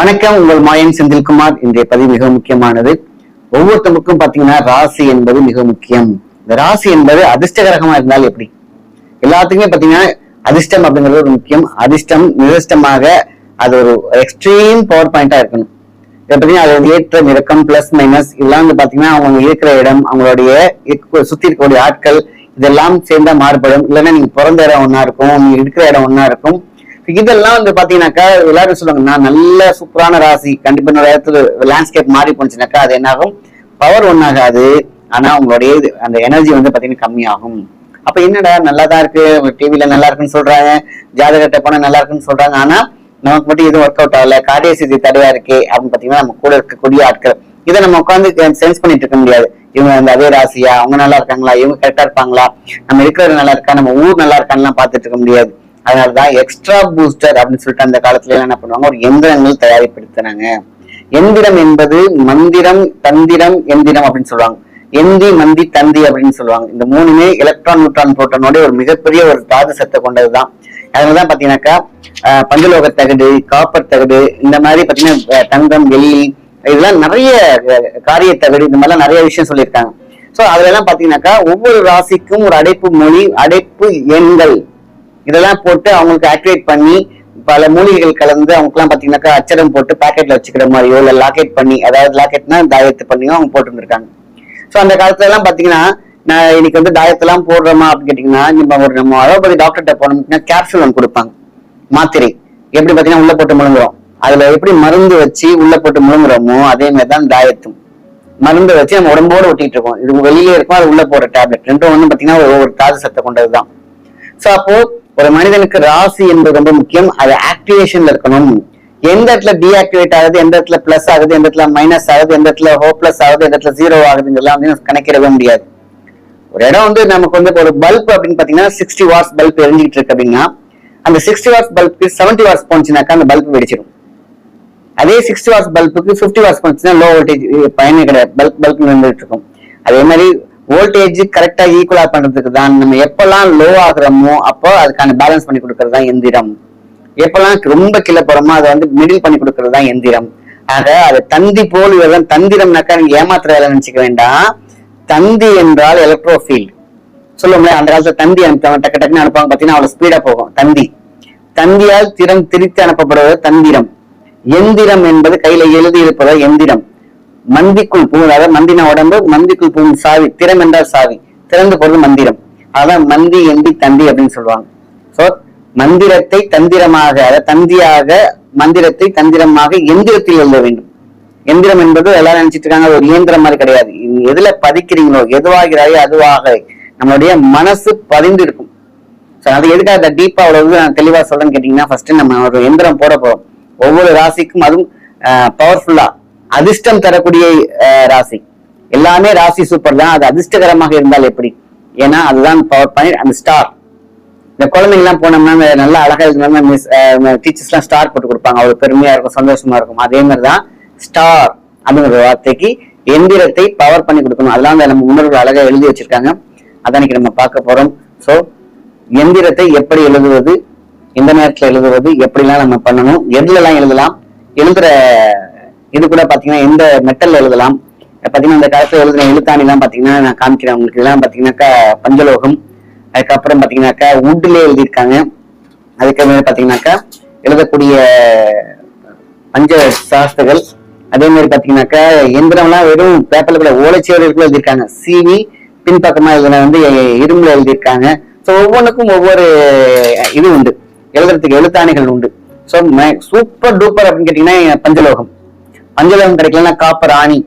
வணக்கம் உங்கள் மாயன் செந்தில்குமார். இன்றைய பதிவு மிக முக்கியமானது. ஒவ்வொருத்தருக்கும் பாத்தீங்கன்னா ராசி என்பது மிக முக்கியம். இந்த ராசி என்பது அதிர்ஷ்டகரகமா இருந்தால் எப்படி? எல்லாத்துக்குமே பாத்தீங்கன்னா அதிர்ஷ்டம் அப்படிங்கிறது ஒரு முக்கியம். அதிர்ஷ்டம் நிரஷ்டமாக அது ஒரு எக்ஸ்ட்ரீம் பவர் பாயிண்டா இருக்கணும். இதை பார்த்தீங்கன்னா அது ஏற்ற இறக்கம் பிளஸ் மைனஸ் இதெல்லாம் வந்து பாத்தீங்கன்னா அவங்க இருக்கிற இடம் அவங்களுடைய சுத்தி இருக்கக்கூடிய ஆட்கள் இதெல்லாம் சேர்ந்தா மாறுபடும். இல்லைன்னா நீங்க பிறந்த இடம் ஒன்னா இருக்கும் நீங்க இருக்கிற இடம் ஒன்னா இருக்கும். இதெல்லாம் வந்து பாத்தீங்கன்னாக்கா எல்லாரும் சொல்லுவாங்க நான் நல்ல சூப்பரான ராசி. கண்டிப்பா நிறைய இடத்துல லேண்ட்ஸ்கேப் மாறி போச்சுனாக்கா அது என்னாகும்? பவர் ஒன்னாகாது ஆனா உங்களுடைய இது- அந்த எனர்ஜி வந்து பாத்தீங்கன்னா கம்மியாகும். அப்ப என்னடா நல்லா தான் இருக்கு டிவில நல்லா இருக்குன்னு சொல்றாங்க. ஜாதகத்தை போனா நல்லா இருக்குன்னு சொல்றாங்க. ஆனா நமக்கு மட்டும் எதுவும் ஒர்க் அவுட் ஆகல. காரிய சிதி தடையா இருக்கே அப்படின்னு பாத்தீங்கன்னா நம்ம கூட இருக்கக்கூடிய ஆட்கள். இதை நம்ம உட்காந்து சென்ஸ் பண்ணிட்டு இருக்க முடியாது. இவங்க அந்த அதே ராசியா? அவங்க நல்லா இருக்காங்களா? இவங்க கரெக்டா இருப்பாங்களா? நம்ம இருக்கிறது நல்லா இருக்கா? நம்ம ஊர் நல்லா இருக்கான்னு பார்த்துட்டு இருக்க முடியாது. அதனாலதான் எக்ஸ்ட்ரா பூஸ்டர் அப்படின்னு சொல்லிட்டு அந்த காலத்துல என்ன பண்ணுவாங்க? ஒரு எந்திரங்கள் தயாரிப்படுத்தினாங்க எந்திரம் என்பது மந்திரம் தந்திரம் எந்திரம் அப்படின்னு சொல்லுவாங்க. எந்தி மந்தி தந்தி அப்படின்னு சொல்லுவாங்க. இந்த மூணுமே எலக்ட்ரான் நியூட்ரான் புரோட்டனோட ஒரு மிகப்பெரிய ஒரு தாது சத்தை கொண்டதுதான். அதனாலதான் பாத்தீங்கன்னாக்கா பஞ்சலோக தகடு காப்பர் தகடு இந்த மாதிரி பாத்தீங்கன்னா தங்கம் வெள்ளி இதெல்லாம் நிறைய காரிய தகடு இந்த மாதிரிலாம் நிறைய விஷயம் சொல்லியிருக்காங்க. சோ அதுல எல்லாம் பாத்தீங்கன்னாக்கா ஒவ்வொரு ராசிக்கும் ஒரு அடைப்பு மொழி அடைப்பு எண்கள். இதெல்லாம் போட்டு அவங்களுக்கு ஆக்டிவேட் பண்ணி பல மூலிகைகள் கலந்து அவங்களுக்குலாம் பாத்தீங்கன்னாக்கா அச்சரம் போட்டு பாக்கெட்ல வச்சுக்கிற மாதிரியோ இல்ல லாக்கெட் பண்ணி அதாவது லாக்கெட்னா தாயத்து பண்ணியோ அவங்க போட்டு இருந்திருக்காங்க சோ அந்த காலத்துல எல்லாம் பாத்தீங்கன்னா நான் இன்னைக்கு வந்து தாயத்தெல்லாம் போடுறோமா அப்படின்னு கேட்டீங்கன்னா நம்ம ஒரு நம்ம அலோபதி டாக்டர்கிட்ட போனோம்னா கேப்சூல் ஒன்று கொடுப்பாங்க. மாத்திரை. எப்படி பாத்தீங்கன்னா உள்ள போட்டு முழுங்குறோம். அதுல எப்படி மருந்து வச்சு உள்ள போட்டு முழுங்குறோமோ அதே மாதிரி தான் தாயத்தும். மருந்து வச்சு நம்ம உடம்போட ஒட்டிட்டு இருக்கோம். இது வெளியே இருக்கும் அது உள்ள போற டேப்லெட் ரெண்டும் வந்து பாத்தீங்கன்னா ஒரு காது தாது சத்தை கொண்டதுதான். சோ அப்போ ஒரு மனிதனுக்கு ராசி என்பது ரொம்ப முக்கியம். அது ஆக்டிவேஷன்ல இருக்கணும். எந்த இடத்துல டீஆக்டிவேட் ஆகுது எந்த இடத்துல பிளஸ் ஆகுது எந்த இடத்துல மைனஸ் ஆகுது எந்த இடத்துல ஹோப்லெஸ் ஆகுது எந்த இடத்துல ஜீரோ ஆகுதுங்கெல்லாம் வந்து கணக்கிடவே முடியாது. ஒரு இடம் வந்து நமக்கு வந்து ஒரு பல்ப் அப்படின்னு பாத்தீங்கன்னா சிக்ஸ்டி வாட்ஸ் பல்ப் எரிஞ்சிட்டு இருக்கு அப்படின்னா அந்த சிக்ஸ்டி வாட்ஸ் பல்புக்கு செவன்டி வாட்ஸ் போனுச்சுனாக்கா அந்த பல்ப் வெடிச்சிடும் அதே சிக்ஸ்டி வாட்ஸ் பல்புக்கு ஃபிஃப்டி வாட்ஸ் போனுச்சுன்னா லோ வோல்டேஜ் பயனே கிடையாது. பல்ப் பல்ப் நின்றுட்டு இருக்கும். அதே மாதிரி வோல்டேஜ் கரெக்டா ஈக்குவலா பண்றதுக்கு தான் நம்ம எப்பெல்லாம் லோ ஆகுறோமோ அப்போ அதுக்கான பேலன்ஸ் பண்ணி கொடுக்கறது தான் எந்திரம். எப்பெல்லாம் ரொம்ப கீழே போறோமோ அதை வந்து மிடில் பண்ணி கொடுக்கறது தான் எந்திரம். ஆக அது தந்தி போல் இதெல்லாம் தந்திரம்னாக்கா நீங்க ஏமாத்துற வேலை நினைச்சுக்க வேண்டாம். தந்தி என்றால் எலக்ட்ரோஃபீல்ட் சொல்லுவோம்ல அந்த காலத்துல தந்தி அனுப்புவாங்க டக்கு டக்குன்னு அனுப்புவாங்க. பாத்தீங்கன்னா அவ்வளவு ஸ்பீடா போகும். தந்தி. தந்தியால் திறம் திரித்து அனுப்பப்படுவது தந்திரம். எந்திரம் என்பது கையில எழுதி இருப்பது எந்திரம். மந்திக்குள் பூ அதாவது மந்தின உடம்பு மந்திக்குள் பூ சாவி திறம் என்றால் சாவி. திறந்து போறது மந்திரம். அதான் மந்தி எந்தி தந்தி அப்படின்னு சொல்லுவாங்க. சோ மந்திரத்தை தந்திரமாக அதாவது தந்தியாக மந்திரத்தை தந்திரமாக எந்திரத்தில் எழுத வேண்டும். எந்திரம் என்பது எல்லாரும் நினைச்சிட்டு இருக்காங்க ஒரு இயந்திரம் மாதிரி கிடையாது. நீங்க எதுல பதிக்கிறீங்களோ எதுவாகிறாயோ அதுவாக நம்மளுடைய மனசு பதிந்து இருக்கும். So, அது எதுக்காக அந்த டீப்பா அவ்வளவு நான் தெளிவா சொல்றேன்னு கேட்டீங்கன்னா ஃபர்ஸ்ட் நம்ம ஒரு எந்திரம் போட போறோம். ஒவ்வொரு ராசிக்கும் அதுவும் பவர்ஃபுல்லா அதிர்ஷ்டம் தரக்கூடிய அஹ், ராசி. எல்லாமே ராசி சூப்பர் தான். அது அதிர்ஷ்டகரமாக இருந்தால் எப்படி? ஏன்னா அதுதான் பவர் பாயிண்ட் அந்த ஸ்டார் இந்த குழந்தைங்க எல்லாம் போனோம்னா நல்லா அழகா இருந்தாலும் மிஸ் டீச்சர்ஸ் எல்லாம் ஸ்டார் போட்டு கொடுப்பாங்க. அவ்வளவு பெருமையா இருக்கும் சந்தோஷமா இருக்கும். அதே மாதிரி தான் ஸ்டார் அப்படிங்கிற வார்த்தைக்கு எந்திரத்தை பவர் பண்ணி கொடுக்கணும். அதெல்லாம் நம்ம முன்னோர்கள் அழகா எழுதி வச்சிருக்காங்க. அதான் நம்ம பார்க்க போறோம். சோ எந்திரத்தை எப்படி எழுதுவது எந்த நேரத்துல எழுதுவது எப்படிலாம் நம்ம பண்ணணும் எதுல எல்லாம் எழுதலாம் எழுதுற இது கூட பாத்தீங்கன்னா எந்த மெட்டல் எழுதலாம்? பாத்தீங்கன்னா இந்த காலத்துல எழுதுன எழுத்தாணி எல்லாம் பாத்தீங்கன்னா நான் காமிக்கிறேன் உங்களுக்கு. இதெல்லாம் பாத்தீங்கன்னாக்கா பஞ்சலோகம். அதுக்கப்புறம் பாத்தீங்கன்னாக்கா உட்ல எழுதியிருக்காங்க. அதுக்கப்புறம் பாத்தீங்கன்னாக்கா எழுதக்கூடிய பஞ்ச சாஸ்திரங்கள். அதே மாதிரி பாத்தீங்கன்னாக்கா எந்திரம்லாம் வெறும் பேப்பர்ல கூட ஓலைச்சுவர்களுக்குள்ள எழுதியிருக்காங்க. சீனி பின்பக்கமா எழுதுன வந்து இரும்புல எழுதியிருக்காங்க. ஸோ ஒவ்வொன்றுக்கும் ஒவ்வொரு இது உண்டு. எழுதுறதுக்கு எழுத்தாணிகள் உண்டு. ஸோ சூப்பர் டூப்பர் அப்படின்னு கேட்டீங்கன்னா பஞ்சலோகம். பஞ்சலோகம் கிடைக்கலன்னா காப்பர் ஆணி.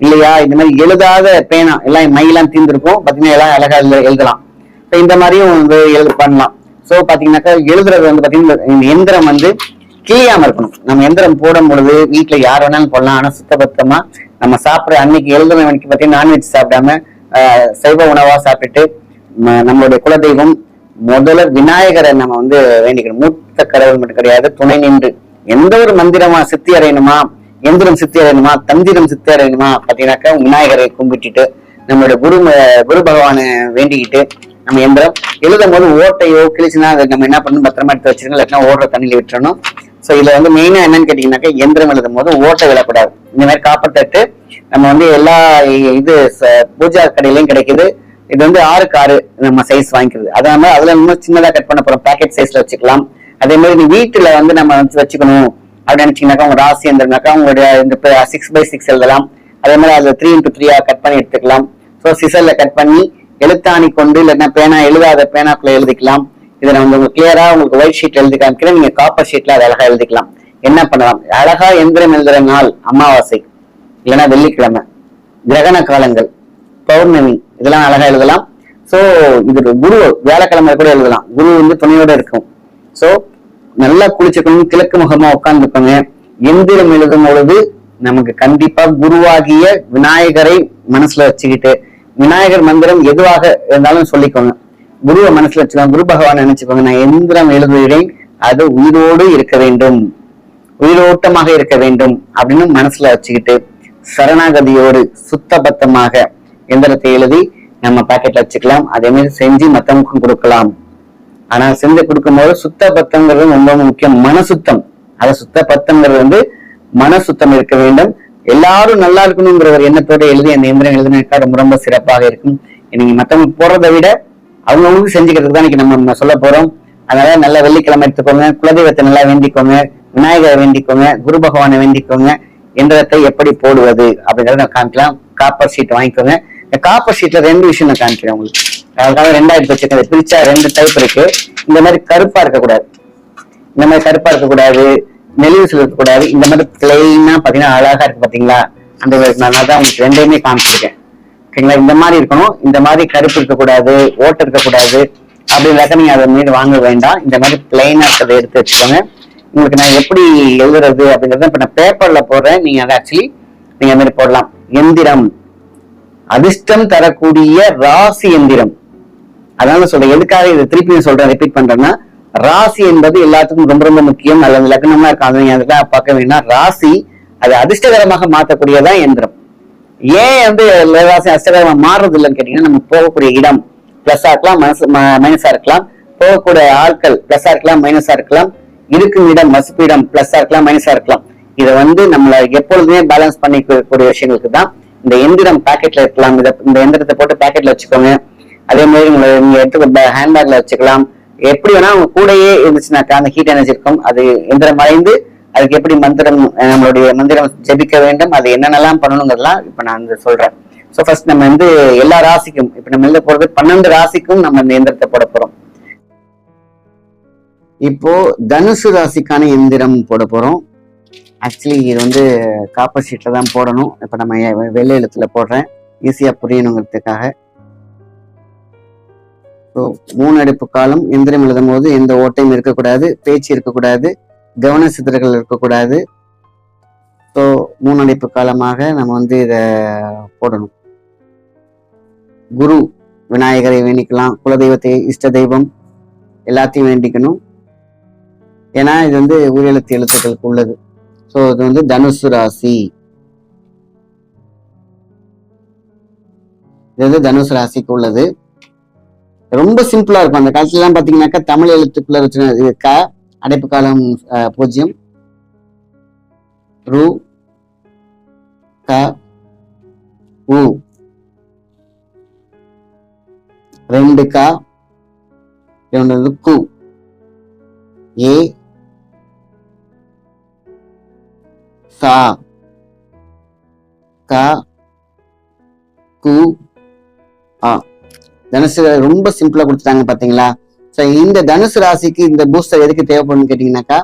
இல்லையா? இந்த மாதிரி எழுதாத பேனா எல்லாம் மையெல்லாம் தீர்ந்துருக்கும். பாத்தீங்கன்னா எல்லாம் அழகா எழுதலாம். இப்போ இந்த மாதிரியும் வந்து எழுது பண்ணலாம். ஸோ பார்த்தீங்கன்னாக்கா எழுதுறது வந்து பாத்தீங்கன்னா இந்த எந்திரம் வந்து கிளியாமல் இருக்கணும். நம்ம எந்திரம் போடும் பொழுது வீட்டுல யார் வேணாலும் போடலாம். ஆனால் சுத்தபத்தமாக நம்ம சாப்பிடுற அன்னைக்கு எழுதுன அன்னைக்கு பாத்தீங்கன்னா நான்வெஜ் சாப்பிடாம ஆஹ், சைவ உணவா சாப்பிட்டுட்டு நம்மளுடைய குலதெய்வம் முதல்ல விநாயகரை நம்ம வந்து வேண்டிக்கணும். மூத்த கடவுள் மட்டும் கிடையாது துணை நின்று எந்த ஒரு மந்திரமா சித்தி அடையணுமா எந்திரம் சித்தி அடையணுமா தந்திரம் சித்தி அடையணுமா பார்த்தீங்கன்னாக்கா விநாயகரை கும்பிட்டுட்டு நம்மளோட குரு ம- குரு பகவானை வேண்டிக்கிட்டு நம்ம எந்திரம் எழுதும் போது ஓட்டையோ கிழிச்சுன்னா அதை நம்ம என்ன பண்ணணும்? பத்திரமா எடுத்து வச்சிருக்கோம் இல்லாட்டினா ஓடுற தண்ணியில விட்டுறணும். ஸோ இதுல வந்து மெயினா என்னன்னு கேட்டீங்கன்னாக்கா எந்திரம் எழுதும் போது ஓட்டை விழக்கூடாது இந்த மாதிரி காப்பர் நம்ம வந்து எல்லா இது ச- பூஜா கடையிலையும் கிடைக்குது. இது வந்து ஆறுக்கு ஆறு நம்ம சைஸ் வாங்கிக்கிறது. அதனால அதுல இன்னும் சின்னதா கட் பண்ண போறோம். பேக்கெட் சைஸ்ல வச்சுக்கலாம். அதே மாதிரி நீ வீட்டுல வந்து நம்ம வந்து வச்சுக்கணும். அப்படின்னு நினைச்சீங்கன்னாக்கா உங்க ராசி இருந்திருந்தாக்கா உங்களுடைய இந்த சிக்ஸ் பை சிக்ஸ் எழுதலாம். அதே மாதிரி அதுல த்ரீ இன்டூ த்ரீயா கட் பண்ணி எடுத்துக்கலாம். ஸோ சிசல்ல கட் பண்ணி எழுத்தாணி கொண்டு இல்லைன்னா பேனா எழுதாத பேனாக்குள்ள எழுதிக்கலாம். இதை நான் உங்களுக்கு கிளியரா உங்களுக்கு ஒயிட் ஷீட் எழுதி காமிக்கிறேன். நீங்க காப்பர் ஷீட்ல அதை அழகா எழுதிக்கலாம். என்ன பண்ணலாம்? அழகா எந்திரம் எழுதுற நாள் அமாவாசை இல்லைன்னா வெள்ளிக்கிழமை கிரகண காலங்கள் பௌர்ணமி இதெல்லாம் அழகா எழுதலாம். ஸோ இது குரு வியாழக்கிழமை கூட எழுதலாம். குரு வந்து துணையோட இருக்கும். ஸோ நல்லா குளிச்சுக்கணும் கிழக்கு முகமா உட்கார்ந்துக்கோங்க எந்திரம் எழுதும் பொழுது நமக்கு கண்டிப்பா குருவாகிய விநாயகரை மனசுல வச்சுக்கிட்டு விநாயகர் மந்திரம் எதுவாக இருந்தாலும் சொல்லிக்கோங்க. குருவை மனசுல வச்சுக்கோங்க. குரு பகவான் நினைச்சுக்கோங்க. நான் எந்திரம் எழுதுகிறேன். அது உயிரோடு இருக்க வேண்டும். உயிரோட்டமாக இருக்க வேண்டும் அப்படின்னு மனசுல வச்சுக்கிட்டு சரணாகதியோடு சுத்தபத்தமாக எந்திரத்தை எழுதி நம்ம பாக்கெட்ல வச்சுக்கலாம். அதே மாதிரி செஞ்சு மத்தவங்களுக்கும் கொடுக்கலாம். ஆனா செஞ்சு கொடுக்கும்போது சுத்த பத்தங்கிறது ரொம்ப முக்கியம். மன சுத்தம் அது சுத்த பத்தங்கிறது வந்து மன சுத்தம் இருக்க வேண்டும். எல்லாரும் நல்லா இருக்கணுங்கிற ஒரு எண்ணத்தோட எழுதி அந்த எந்திரம் எழுதினாக்கா ரொம்ப ரொம்ப சிறப்பாக இருக்கும். நீங்க மத்தவங்க போறதை விட அவங்கவுங்களுக்கு செஞ்சுக்கிறதுக்கு தான் இன்னைக்கு நம்ம நம்ம சொல்ல போறோம். அதனால நல்ல வெள்ளிக்கிழமை எடுத்துக்கோங்க குலதெய்வத்தை நல்லா வேண்டிக்கோங்க விநாயகரை வேண்டிக்கோங்க குரு பகவானை வேண்டிக்கோங்க எந்திரத்தை எப்படி போடுவது அப்படிங்கறத நான் காமிக்கலாம். காப்பர் ஷீட் வாங்கிக்கோங்க. இந்த காப்பர் ஷீட்ல ரெண்டு விஷயம் நான் காமிக்கிறேன் உங்களுக்கு. அதுக்காக ரெண்டாயிரத்தி வச்சிருக்கேன் பிரிச்சா ரெண்டு டைப் இருக்கு. இந்த மாதிரி கருப்பா இருக்கக்கூடாது. இந்த மாதிரி கருப்பா இருக்கக்கூடாது. நெலிவுசில் இருக்கக்கூடாது. இந்த மாதிரி பிளெயினா பாத்தீங்கன்னா அழகா இருக்கு பாத்தீங்களா? அந்த ஒரு நான் தான் உங்களுக்கு ரெண்டையுமே காமிச்சிருக்கேன். ஓகேங்களா? இந்த மாதிரி இருக்கணும். இந்த மாதிரி கருப்பு இருக்கக்கூடாது. ஓட்டு இருக்கக்கூடாது. அப்படி இல்லாத நீங்க அதை மீது வாங்க வேண்டாம். இந்த மாதிரி பிளெயினா இருக்கிறத எடுத்து வச்சுக்கோங்க. உங்களுக்கு நான் எப்படி எழுதுறது அப்படிங்கறத இப்ப நான் பேப்பர்ல போடுறேன். நீங்க அதை ஆக்சுவலி நீங்க அந்த மாதிரி போடலாம். எந்திரம். அதிர்ஷ்டம் தரக்கூடிய ராசி எந்திரம். அதனால சொல்றேன். எதுக்காக இதை திருப்பி சொல்றேன்? ரிப்பீட் பண்றேன்னா ராசி என்பது எல்லாத்துக்கும் ரொம்ப ரொம்ப முக்கியம். அல்லது லக்னமா இருக்காங்க நீங்க அதெல்லாம் பார்க்க வேண்டாம். ராசி அது அதிர்ஷ்டகரமாக மாற்றக்கூடியதான் எந்திரம். ஏன் வந்து ராசி அதிர்ஷ்டகரமா மாறுறது இல்லைன்னு கேட்டீங்கன்னா நம்ம போகக்கூடிய இடம் பிளஸ்ஸா இருக்கலாம் மனசு மைனஸா இருக்கலாம். போகக்கூடிய ஆட்கள் பிளஸ்ஸா இருக்கலாம் மைனஸா இருக்கலாம். இருக்கும் இடம் வசிப்பு இடம் பிளஸ்ஸா இருக்கலாம் மைனஸா இருக்கலாம். இதை வந்து நம்மள எப்பொழுதுமே பேலன்ஸ் பண்ணிக்கக்கூடிய விஷயங்களுக்கு தான் இந்த எந்திரம் பாக்கெட்ல இருக்கலாம். இந்த எந்திரத்தை போட்டு பாக்கெட்ல வச்சுக்கோங்க. அதே மாதிரி உங்களை நீங்க எடுத்துக்கொண்ட ஹேண்ட்பேக்ல வச்சுக்கலாம். எப்படி வேணா உங்க கூடயே இருந்துச்சுனாக்கா அந்த ஹீட் எனர்ஜி இருக்கும். அது எந்திரம் மறைந்து அதுக்கு எப்படி மந்திரம் நம்மளுடைய மந்திரம் ஜெபிக்க வேண்டும் அது என்னென்னலாம் பண்ணணுங்கிறதுலாம் இப்ப நான் வந்து சொல்றேன். ஸோ ஃபர்ஸ்ட் நம்ம வந்து எல்லா ராசிக்கும் இப்ப நம்ம எழுத போறது பன்னெண்டு ராசிக்கும் நம்ம இந்த எந்திரத்தை போட போறோம். இப்போ தனுசு ராசிக்கான எந்திரம் போட போறோம். ஆக்சுவலி இது வந்து காப்பர் ஷீட்டில் தான் போடணும். இப்ப நம்ம வெள்ளை எழுத்துல போடுறேன். ஈஸியாக புரியணுங்கிறதுக்காக. ஸோ மூணு அடைப்பு காலம் எந்திரம் எழுதும் போது எந்த ஓட்டையும் இருக்கக்கூடாது பேச்சு இருக்கக்கூடாது கவன சிதறல்கள் இருக்கக்கூடாது. ஸோ மூணு அடைப்பு காலமாக நம்ம வந்து இதை போடணும். குரு விநாயகரை வேண்டிக்கலாம் குலதெய்வத்தை இஷ்ட தெய்வம் எல்லாத்தையும் வேண்டிக்கணும். ஏன்னா இது வந்து உயிரெழுத்து எழுத்துக்களுக்கு உள்ளது. ஸோ இது வந்து தனுசு ராசி. இது வந்து தனுசு ராசிக்கு உள்ளது. ரொம்ப சிம்பிளா இருக்கும். அந்த காலத்துல எல்லாம் பாத்தீங்கன்னாக்கா தமிழ் எழுத்துக்குள்ள வச்சு க அடைப்பு காலம் பூஜ்ஜியம். ரு க உ. ரெண்டு க ஒன்று கு. ஏ சா. க கு ஆ தனுசு ரொம்ப சிம்பிளா கொடுத்துட்டாங்க பாத்தீங்களா? சோ இந்த தனுசு ராசிக்கு இந்த பூஸ்டர் எதுக்கு தேவைப்படும்னு கேட்டீங்கன்னாக்கா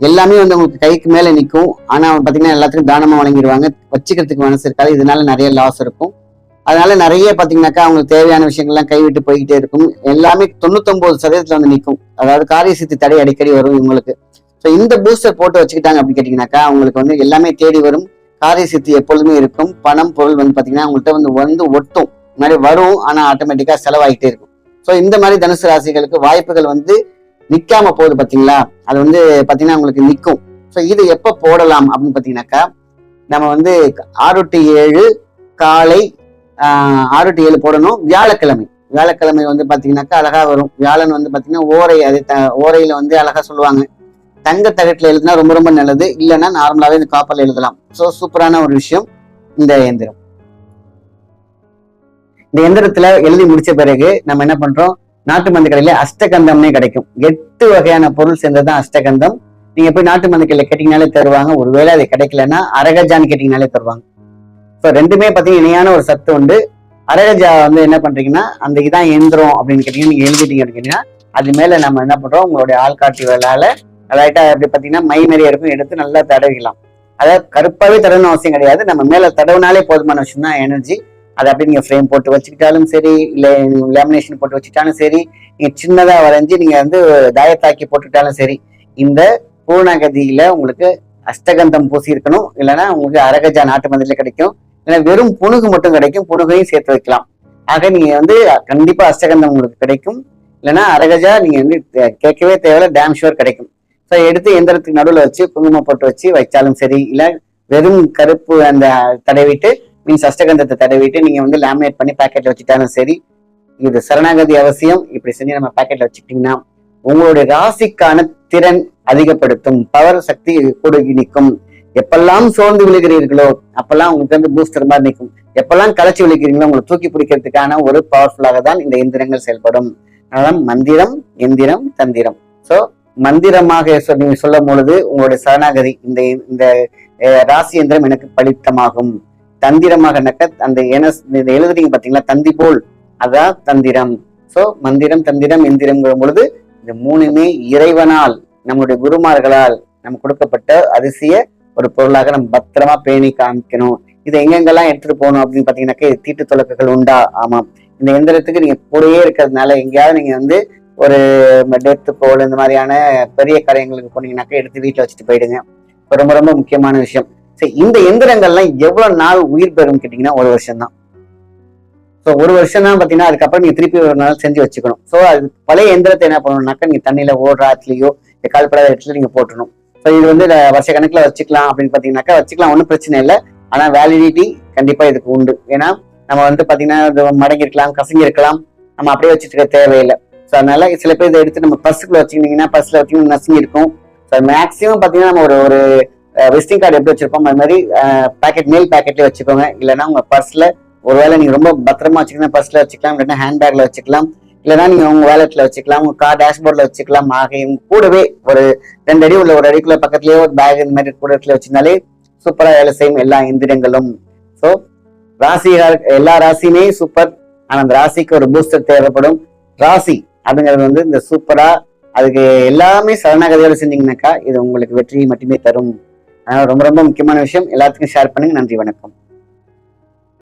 எல்லாமே வந்து உங்களுக்கு கைக்கு மேல நிற்கும் ஆனா பாத்தீங்கன்னா எல்லாத்துக்கும் தானமா வழங்கிடுவாங்க. வச்சுக்கிறதுக்கு மனசு இருக்காது. இதனால நிறைய லாஸ் இருக்கும். அதனால நிறைய பாத்தீங்கன்னாக்கா அவங்களுக்கு தேவையான விஷயங்கள்லாம் கைவிட்டு போய்கிட்டே இருக்கும். எல்லாமே தொண்ணூத்தொன்பது சதவீதத்துல வந்து நிற்கும் அதாவது காரிய சித்தி தடை அடிக்கடி வரும் இவங்களுக்கு. ஸோ இந்த பூஸ்டர் போட்டு வச்சுக்கிட்டாங்க அப்படின்னு கேட்டீங்கன்னாக்கா அவங்களுக்கு வந்து எல்லாமே தேடி வரும். காரிய சித்தி எப்பொழுதுமே இருக்கும். பணம் பொருள் வந்து பாத்தீங்கன்னா அவங்கள்ட்ட வந்து வந்து ஒட்டும். மாதிரி வரும் ஆனால் ஆட்டோமேட்டிக்காக செலவாகிட்டே இருக்கும். ஸோ இந்த மாதிரி தனுசு ராசிகளுக்கு வாய்ப்புகள் வந்து நிற்காம போகுது பார்த்தீங்களா அது வந்து பார்த்தீங்கன்னா உங்களுக்கு நிற்கும் ஸோ இது எப்போ போடலாம் அப்படின்னு பார்த்தீங்கன்னாக்கா நம்ம வந்து ஆறு டு ஏழு காலை ஆறு டு ஏழு போடணும். வியாழக்கிழமை. வியாழக்கிழமை வந்து பார்த்தீங்கன்னாக்கா அழகாக வரும். வியாழன் வந்து பார்த்தீங்கன்னா ஓரை அது த- ஓரையில் வந்து அழகாக சொல்லுவாங்க. தங்க தகட்டில் எழுதினா ரொம்ப ரொம்ப நல்லது. இல்லைன்னா நார்மலாகவே இந்த காப்பரில் எழுதலாம். ஸோ சூப்பரான ஒரு விஷயம் இந்த இயந்திரம். இந்த எந்திரத்துல எழுதி முடிச்ச பிறகு நம்ம என்ன பண்றோம்? நாட்டு மருந்து கடையில அஷ்டகந்தம்னே கிடைக்கும். எட்டு வகையான பொருள் சேர்ந்ததுதான் அஷ்டகந்தம். நீங்க போய் நாட்டு மருந்து கடையில கேட்டீங்கனாலே தருவாங்க. ஒருவேளை அது கிடைக்கலன்னா அரகஜான்னு கேட்டீங்கனாலே தருவாங்க. ஸோ ரெண்டுமே பார்த்தீங்கன்னா இணையான ஒரு சத்து உண்டு. அரகஜா வந்து என்ன பண்றீங்கன்னா அந்த இதான் எந்திரம் அப்படின்னு கேட்டீங்கன்னா நீங்க எழுதிட்டீங்க அப்படின்னா அது மேல நம்ம என்ன பண்றோம்? உங்களுடைய ஆள்காட்டி வேளால லைட்டா அப்படி பார்த்தீங்கன்னா மை நிறைய இருக்கும் எடுத்து நல்லா தடவிக்கலாம். அதாவது கருப்பாவே தடவணும் அவசியம் கிடையாது. நம்ம மேல தடவுனாலே போதுமான விஷயம் தான் எனர்ஜி அதை அப்படி நீங்கள் ஃப்ரேம் போட்டு வச்சுக்கிட்டாலும் சரி இல்லை லேமினேஷன் போட்டு வச்சுக்கிட்டாலும் சரி நீங்கள் சின்னதாக வரைஞ்சி நீங்கள் வந்து தாயத்தாக்கி போட்டுக்கிட்டாலும் சரி இந்த பூர்ணகதியில உங்களுக்கு அஷ்டகந்தம் பூசி இருக்கணும் இல்லைன்னா உங்களுக்கு அரகஜா நாட்டு மந்திரில கிடைக்கும். இல்லைன்னா வெறும் புணுகு மட்டும் கிடைக்கும் புணுகையும் சேர்த்து வைக்கலாம். ஆக நீங்கள் வந்து கண்டிப்பாக அஷ்டகந்தம் உங்களுக்கு கிடைக்கும். இல்லைன்னா அரகஜா நீங்கள் வந்து கேட்கவே தேவையில்ல டேம் ஷுவர் கிடைக்கும். ஸோ எடுத்து எந்திரத்துக்கு நடுவில் வச்சு குங்குமம் போட்டு வச்சு வச்சாலும் சரி இல்லை வெறும் கருப்பு அந்த தடவிட்டு மீன்ஸ் அஷ்டகந்தத்தை தடவிட்டு நீங்க வந்து லேமினேட் பண்ணி பாக்கெட்ல வச்சுட்டாலும் சரி இது சரணாகதி அவசியம். இப்படி செஞ்சு நம்ம பாக்கெட்ல வச்சுக்கிட்டீங்கன்னா உங்களுடைய ராசிக்கான திறன் அதிகப்படுத்தும் பவர் சக்தி கூட நிற்கும் எப்பெல்லாம் சோர்ந்து விழுகிறீர்களோ அப்பெல்லாம் உங்களுக்கு வந்து பூஸ்டர் மாதிரி நிற்கும். எப்பெல்லாம் களைச்சி விழுகிறீங்களோ உங்களை தூக்கி பிடிக்கிறதுக்கான ஒரு பவர்ஃபுல்லாக தான் இந்த எந்திரங்கள் செயல்படும். அதனால மந்திரம் எந்திரம் தந்திரம். சோ மந்திரமாக நீங்க சொல்லும் பொழுது உங்களுடைய சரணாகதி இந்த இந்த ராசி எந்திரம் எனக்கு பலித்தமாகும். தந்திரமாக நக்க அந்த என இந்த எழுதுறீங்க பாத்தீங்களா தந்தி போல். அதான் தந்திரம். சோ மந்திரம் தந்திரம் எந்திரம்ங்கிற பொழுது இந்த மூணுமே இறைவனால் நம்முடைய குருமார்களால் நம்ம கொடுக்கப்பட்ட அதிசய ஒரு பொருளாக நம்ம பத்திரமா பேணி காமிக்கணும். இதை எங்கெங்கெல்லாம் எடுத்துட்டு போகணும் அப்படின்னு பாத்தீங்கன்னாக்க தீட்டு தொலக்குகள் உண்டா? ஆமாம். இந்த எந்திரத்துக்கு நீங்க கூடயே இருக்கிறதுனால எங்கேயாவது நீங்க வந்து ஒரு டெத்து போல் இந்த மாதிரியான பெரிய காரியங்களுக்கு போனீங்கன்னாக்க எடுத்து வீட்டில் வச்சுட்டு போயிடுங்க. ரொம்ப ரொம்ப முக்கியமான விஷயம். சரி இந்த எந்திரங்கள்லாம் எவ்வளவு நாள் உயிர் பெறும் கேட்டீங்கன்னா ஒரு வருஷம் தான் ஸோ ஒரு வருஷம் தான் பார்த்தீங்கன்னா அதுக்கப்புறம் நீ திருப்பி ஒரு நாள் செஞ்சு வச்சுக்கணும். ஸோ அது பழைய எந்திரத்தை என்ன பண்ணணும்னாக்கா நீங்கள் தண்ணியில ஓடுற ஆற்றுலையோ இந்த கால்படாத இடத்துல நீங்க போட்டணும் ஸோ இது வந்து வருஷ கணக்கில் வச்சுக்கலாம் அப்படின்னு பார்த்தீங்கன்னாக்கா வச்சுக்கலாம் ஒன்றும் பிரச்சனை இல்லை. ஆனால் வேலிடிட்டி கண்டிப்பாக இதுக்கு உண்டு. ஏன்னா நம்ம வந்து பார்த்தீங்கன்னா இது மடங்கி இருக்கலாம் கசங்கி இருக்கலாம். நம்ம அப்படியே வச்சுட்டு இருக்க தேவையில்லை. ஸோ அதனால சில பேர் இதை எடுத்து நம்ம பர்ஸுக்குள்ள வச்சுக்கிட்டீங்கன்னா பஸ்ஸில் வச்சுக்கிட்டு நசுங்கி இருக்கும். ஸோ மேக்ஸிமம் பாத்தீங்கன்னா நம்ம ஒரு ஒரு விசிட்டிங் கார்டு எப்படி வச்சிருப்போம் அது மாதிரி பேக்கெட் மெயில் பேக்கெட்லேயே வச்சுக்கோங்க. இல்லைன்னா உங்க பர்ஸ்ல ஒருவேளை நீங்க ரொம்ப பத்திரமா வச்சுக்கணும் பர்ஸ்ல வச்சுக்கலாம். இல்லைன்னா ஹேண்ட் பேக்ல வச்சுக்கலாம். இல்லைன்னா நீங்க உங்க வேலெட்ல வச்சுக்கலாம். உங்க கார் டேஷ்போர்ட்ல வச்சுக்கலாம். ஆக கூடவே ஒரு ரெண்டு அடி உள்ள ஒரு அடிக்குள்ள பக்கத்துலயே ஒரு பேக் இந்த மாதிரி கூட இடத்துல வச்சிருந்தாலே சூப்பரா வேலை செய்யும் எல்லா எந்திரங்களும் ஸோ ராசி எல்லா ராசியுமே சூப்பர் ஆனா அந்த ராசிக்கு ஒரு பூஸ்டர் தேவைப்படும். ராசி அப்படிங்கிறது வந்து இந்த சூப்பரா அதுக்கு எல்லாமே சரணாகதியோட செஞ்சீங்கன்னாக்கா இது உங்களுக்கு வெற்றியை மட்டுமே தரும். ரொம்ப ரொம்ப முக்கியமான விஷயம். எல்லாத்துக்கும் ஷேர் பண்ணுங்க. நன்றி வணக்கம்.